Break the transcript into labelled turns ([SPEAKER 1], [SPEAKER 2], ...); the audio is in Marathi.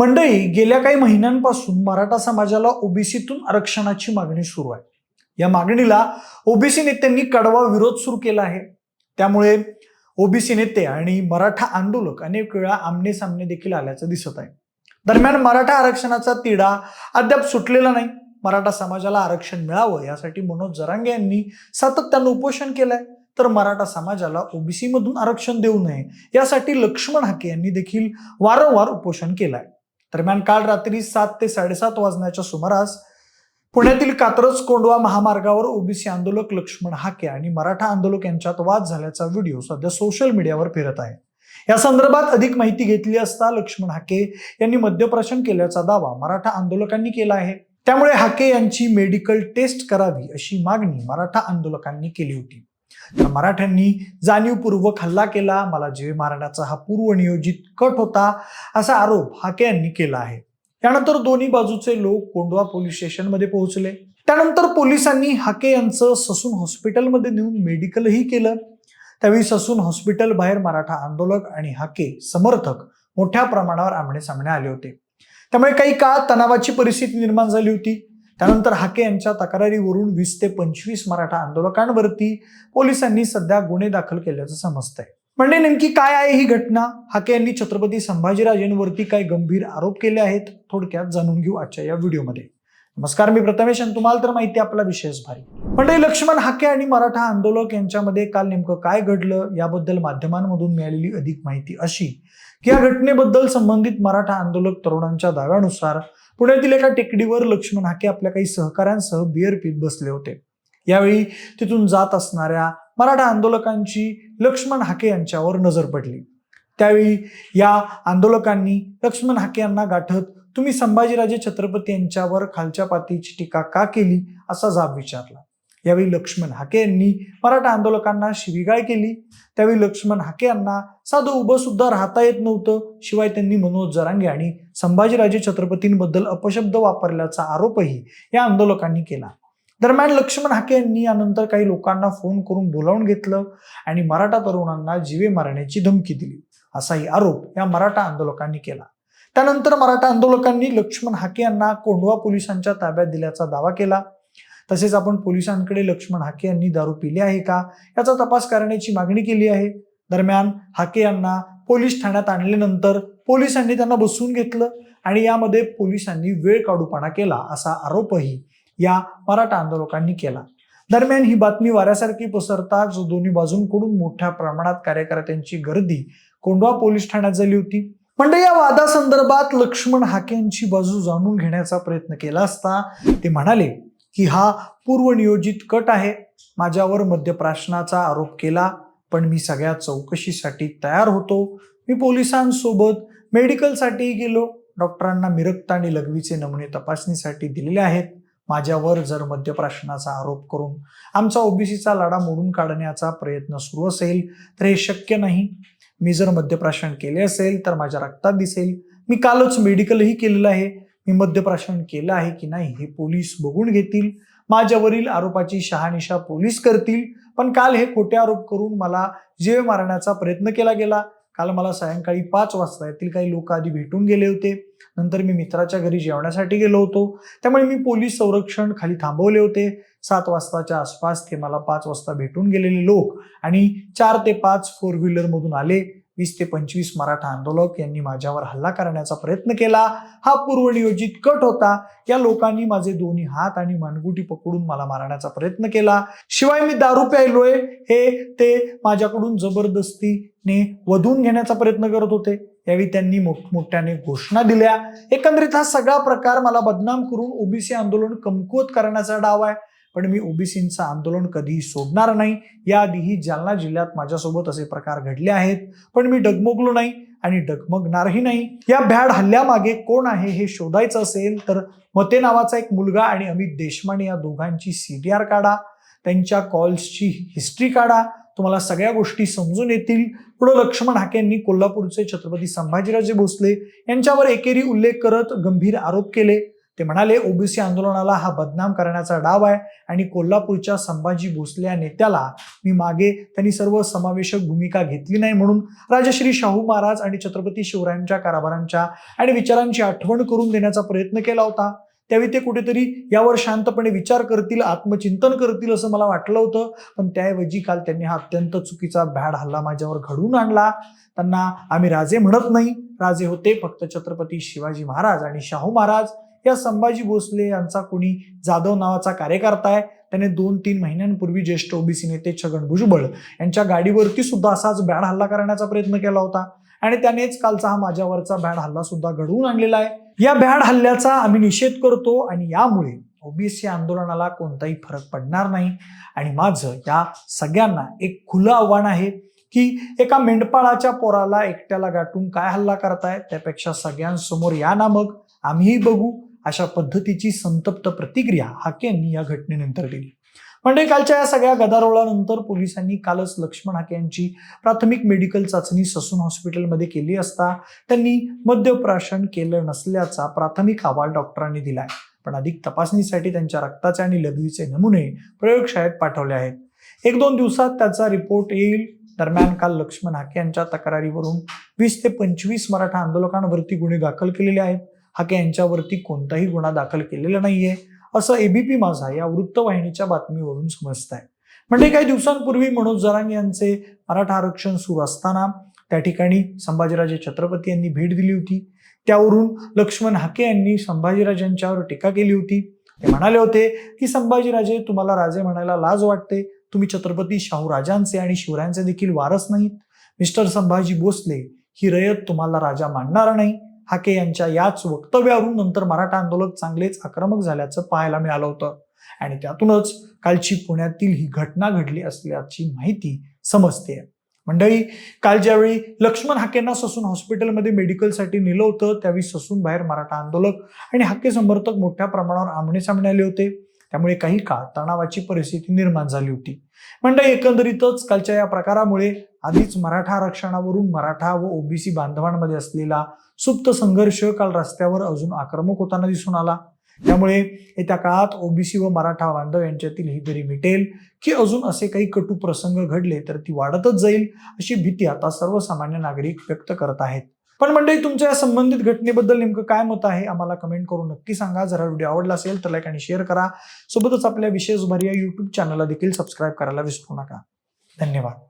[SPEAKER 1] मंडळी गेल्या काही महिन्यांपासून मराठा समाजाला ओबीसीतून आरक्षणाची मागणी सुरू आहे. या मागणीला ओबीसी नेत्यांनी कडवा विरोध सुरू केला आहे. त्यामुळे ओबीसी नेते आणि मराठा आंदोलक अनेक वेळा आमने सामने देखील आल्याचं दिसत आहे. दरम्यान मराठा आरक्षणाचा तिढा अद्याप सुटलेला नाही. मराठा समाजाला आरक्षण मिळावं यासाठी मनोज जरांगे यांनी सातत्यानं उपोषण केलंय. तर मराठा समाजाला ओबीसी मधून आरक्षण देऊ नये यासाठी लक्ष्मण हाके यांनी देखील वारंवार उपोषण केलंय. दरम्यान काल रात्री सात ते साडेसात वाजण्याच्या सुमारास पुण्यातील कात्रज कोंडवा महामार्गावर ओबीसी आंदोलक लक्ष्मण हाके आणि मराठा आंदोलक यांच्यात वाद झाल्याचा व्हिडिओ सध्या सोशल मीडियावर फिरत आहे. या संदर्भात अधिक माहिती घेतली असता लक्ष्मण हाके यांनी मद्यप्राशन केल्याचा दावा मराठा आंदोलकांनी केला आहे. त्यामुळे हाके यांची मेडिकल टेस्ट करावी अशी मागणी मराठा आंदोलकांनी केली होती. तर मराठ्यांनी जाणीवपूर्वक हल्ला केला. मला जीवे मारण्याचा हा पूर्वनियोजित कट होता असा आरोप हाके यांनी केला आहे. त्यानंतर दोन्ही बाजूचे लोक कोंडवा पोलीस स्टेशनमध्ये पोहोचले. त्यानंतर पोलिसांनी हाके यांचं ससून हॉस्पिटलमध्ये नेऊन मेडिकलही केलं. त्यावेळी ससून हॉस्पिटल बाहेर मराठा आंदोलक आणि हाके समर्थक मोठ्या प्रमाणावर आमने सामने आले होते. त्यामुळे काही काळ तणावाची परिस्थिती निर्माण झाली होती. त्यानंतर हाके यांच्या तक्रारीवरून वीस ते पंचवीस मराठा आंदोलकांवरती पोलिसांनी सध्या गुन्हे दाखल केल्याचं समजतंय. म्हणजे नेमकी काय आहे ही घटना? हाके यांनी छत्रपती संभाजीराजेंवरती काही गंभीर आरोप केले आहेत? थोडक्यात जाणून घेऊ आजच्या या व्हिडिओमध्ये. नमस्कार मी प्रथमेश आणि तुम्हाला तर माहिती आपला विशेष भारी. म्हणजे लक्ष्मण हाके आणि मराठा आंदोलक यांच्यामध्ये काल नेमकं काय घडलं याबद्दल माध्यमांमधून मिळालेली अधिक माहिती अशी की या घटनेबद्दल संबंधित मराठा आंदोलक तरुणांच्या दाव्यानुसार पुण्यातील एका टेकडीवर लक्ष्मण हाके आपल्या काही सहकाऱ्यांसह बिअर पीत बसले होते. यावेळी तिथून जात असणाऱ्या मराठा आंदोलकांची लक्ष्मण हाके यांच्यावर नजर पडली. त्यावेळी या आंदोलकांनी लक्ष्मण हाके यांना गाठत तुम्ही संभाजीराजे छत्रपती यांच्यावर खालच्या पातीची टीका का केली? असा जाब विचारला. यावेळी लक्ष्मण हाके यांनी मराठा आंदोलकांना शिवीगाळ केली. त्यावेळी लक्ष्मण हाके यांना साधं उभं सुद्धा राहता येत नव्हतं. शिवाय त्यांनी मनोज जरांगे आणि संभाजीराजे छत्रपतींबद्दल अपशब्द वापरल्याचा आरोपही या आंदोलकांनी केला. दरम्यान लक्ष्मण हाके यांनी यानंतर काही लोकांना फोन करून बोलावून घेतलं आणि मराठा तरुणांना जीवे मारण्याची धमकी दिली. असाही आरोप या मराठा आंदोलकांनी केला. त्यानंतर मराठा आंदोलकांनी लक्ष्मण हाके यांना कोंढवा पोलिसांच्या ताब्यात दिल्याचा दावा केला. तसेच आपण पोलिसांकडे लक्ष्मण हाके यांनी दारू पिली आहे का? याचा तपास करण्याची मागणी केली आहे. दरम्यान हाके यांना पोलीस ठाण्यात आणल्यानंतर पोलिसांनी त्यांना बसवून घेतलं आणि यामध्ये पोलिसांनी वेळ काढूपणा केला असा आरोपही या मराठा आंदोलकांनी केला. दरम्यान ही बातमी वाऱ्यासारखी पसरताच दोन्ही बाजूंकडून मोठ्या प्रमाणात कार्यकर्त्यांची गर्दी कोंढवा पोलीस ठाण्यात झाली होती. म्हणजे या वादासंदर्भात लक्ष्मण हाकेंची बाजू जाणून घेण्याचा प्रयत्न केला असता ते म्हणाले की हा पूर्वनियोजित कट आहे. माझ्यावर मद्यप्राशनाचा आरोप केला पण मी सगळ्या चौकशीसाठी तयार होतो. मी पोलिसांसोबत मेडिकलसाठी गेलो. डॉक्टरांना मिरक्त आणि लघवीचे नमुने तपासणीसाठी दिलेले आहेत. माझ्यावर जर मद्यप्राशनाचा आरोप करून आमचा ओबीसीचा लढा मोडून काढण्याचा प्रयत्न सुरू असेल तर हे शक्य नाही. मी जर मद्यप्राशन केले असेल तर माझ्या रक्तात दिसेल. मी कालच मेडिकलही केलेलं आहे. मी मद्यप्राशन केलं आहे की नाही हे पोलीस बघून घेतील. माझ्यावरील आरोपाची शहानिशा पोलीस करतील. पण काल हे खोटे आरोप करून मला जीव मारण्याचा प्रयत्न केला गेला. काल मला सायंकाळी पाच वाजता येथील काही लोक आधी भेटून गेले होते. नंतर मी मित्राच्या घरी जेवण्यासाठी गेलो होतो. त्यामुळे मी पोलीस संरक्षण खाली थांबवले होते. सात वाजताच्या आसपास ते मला पाच वाजता भेटून गेलेले लोक आणि चार ते पाच फोर व्हीलरमधून आले. वीस ते पंचवीस मराठा आंदोलक यांनी माझ्यावर हल्ला करण्याचा प्रयत्न केला. हा पूर्वनियोजित कट होता. या लोकांनी माझे दोन्ही हात आणि मानगुटी पकडून मला मारण्याचा प्रयत्न केला. शिवाय मी दारू प्यायलोय. हे ते माझ्याकडून जबरदस्तीने वधून घेण्याचा प्रयत्न करत होते. यावेळी त्यांनी मोठमोठ्याने घोषणा दिल्या. एकंदरीत हा सगळा प्रकार मला बदनाम करून ओबीसी आंदोलन कमकुवत करण्याचा डाव आहे. पण मी ओबीसींचं आंदोलन कधीही सोडणार नाही. याआधीही जालना जिल्ह्यात माझ्यासोबत असे प्रकार घडले आहेत. पण मी डगमगलो नाही आणि डगमगणारही नाही. या भ्याड हल्ल्यामागे कोण आहे हे शोधायचं असेल तर मते नावाचा एक मुलगा आणि अमित देशमाने या दोघांची सीडीआर काढा. त्यांच्या कॉल्सची हिस्ट्री काढा. तुम्हाला सगळ्या गोष्टी समजून येतील. पुढे लक्ष्मण हाके यांनी कोल्हापूरचे छत्रपती संभाजीराजे भोसले यांच्यावर एकेरी उल्लेख करत गंभीर आरोप केले. ते म्हणाले ओबीसी आंदोलनाला हा बदनाम करण्याचा डाव आहे आणि कोल्हापूरच्या संभाजी भोसले या नेत्याला मी मागे त्यांनी सर्व समावेशक भूमिका घेतली नाही म्हणून राजश्री शाहू महाराज आणि छत्रपती शिवरायांच्या कारभारांच्या आणि विचारांची आठवण करून देण्याचा प्रयत्न केला होता. त्यावेळी ते कुठेतरी यावर शांतपणे विचार करतील आत्मचिंतन करतील असं मला वाटलं होतं. पण त्याऐवजी काल त्यांनी हा अत्यंत चुकीचा भॅड हल्ला माझ्यावर घडवून आणला. त्यांना आम्ही राजे म्हणत नाही. राजे होते फक्त छत्रपती शिवाजी महाराज आणि शाहू महाराज. या संभाजी भोसले यांचा कोणी जाधव नावाचा कार्यकर्ता आहे त्याने दोन तीन महिन्यांपूर्वी ज्येष्ठ ओबीसी नेते छगन भुजबळ यांच्या गाडीवरती सुद्धा असाच बॅड हल्ला करण्याचा प्रयत्न केला होता. आणि त्यानेच कालचा हा माझ्यावरचा भॅड हल्ला सुद्धा घडवून आणलेला आहे. या भ्याड हल्ल्याचा आम्ही निषेध करतो आणि यामुळे ओबीसी आंदोलनाला कोणताही फरक पडणार नाही. आणि माझं या सगळ्यांना एक खुलं आव्हान आहे की एका मेंढपाळाच्या पोराला एकट्याला गाठून काय हल्ला करताय त्यापेक्षा सगळ्यांसमोर या ना मग आम्हीही बघू. अशा पद्धतीची संतप्त प्रतिक्रिया हाके यांनी या घटनेनंतर दिली. म्हणजे कालच्या या सगळ्या गदारोळानंतर पोलिसांनी कालच लक्ष्मण हाके यांची प्राथमिक मेडिकल चाचणी ससून हॉस्पिटलमध्ये केली असता त्यांनी मद्यप्राशन केलं नसल्याचा प्राथमिक अहवाल डॉक्टरांनी दिलाय. पण अधिक तपासणीसाठी त्यांच्या रक्ताचे आणि लघवीचे नमुने प्रयोगशाळेत पाठवले आहेत. एक दोन दिवसात त्याचा रिपोर्ट येईल. दरम्यान काल लक्ष्मण हाके यांच्या तक्रारीवरून वीस ते पंचवीस मराठा आंदोलकांवरती गुन्हे दाखल केलेले आहेत. हाके यांच्यावरती कोणताही गुन्हा दाखल केलेला नाहीये असं एबीपी माझा या वृत्तवाहिनीच्या बातमीवरून समजत आहे म्हणजे काही दिवसांपूर्वी मनोज जरांग यांचे मराठा आरक्षण सुरू असताना त्या ठिकाणी संभाजीराजे छत्रपती यांनी भेट दिली होती. त्यावरून लक्ष्मण हाके यांनी संभाजीराजांच्यावर टीका केली होती. ते म्हणाले होते की संभाजीराजे तुम्हाला राजे म्हणायला लाज वाटते. तुम्ही छत्रपती शाहू राजांचे आणि शिवरायांचे देखील वारस नाहीत. मिस्टर संभाजी भोसले ही रयत तुम्हाला राजा मानणार नाही. हाके यांच्या याच वक्तव्यावरून नंतर मराठा आंदोलक चांगलेच आक्रमक झाल्याचं पाहायला मिळालं होतं. आणि त्यातूनच कालची पुण्यातील ही घटना घडली असल्याची माहिती समजते. मंडळी काल ज्यावेळी लक्ष्मण हाकेंना ससून हॉस्पिटलमध्ये मेडिकलसाठी नेलं होतं त्यावेळी ससून बाहेर मराठा आंदोलक आणि हाके समर्थक मोठ्या प्रमाणावर आमने सामने आले होते. त्यामुळे काही काळ तणावाची परिस्थिती निर्माण झाली होती. मंडळी एकंदरीतच कालच्या या प्रकारामुळे आधीच मराठा आरक्षणावरून मराठा व ओबीसी बांधवांमध्ये असलेला सुप्त संघर्ष काल रस्त्यावर अजून आक्रमक होताना दिसून आला. त्यामुळे येत्या काळात ओबीसी व मराठा बांधव यांच्यातील ही दरी मिटेल की अजून असे काही कटू प्रसंग घडले तर ती वाढतच जाईल अशी भीती आता सर्वसामान्य नागरिक व्यक्त करत आहेत. पण मंडळी तुमच्या या संबंधित घटनेबद्दल नेमकं काय मत आहे? आम्हाला कमेंट करून नक्की सांगा. जर हा व्हिडिओ आवडला असेल तर लाईक आणि शेअर करा. सोबतच आपल्या विशेष भर या युट्यूब चॅनलला देखील सबस्क्राईब करायला विसरू नका. धन्यवाद.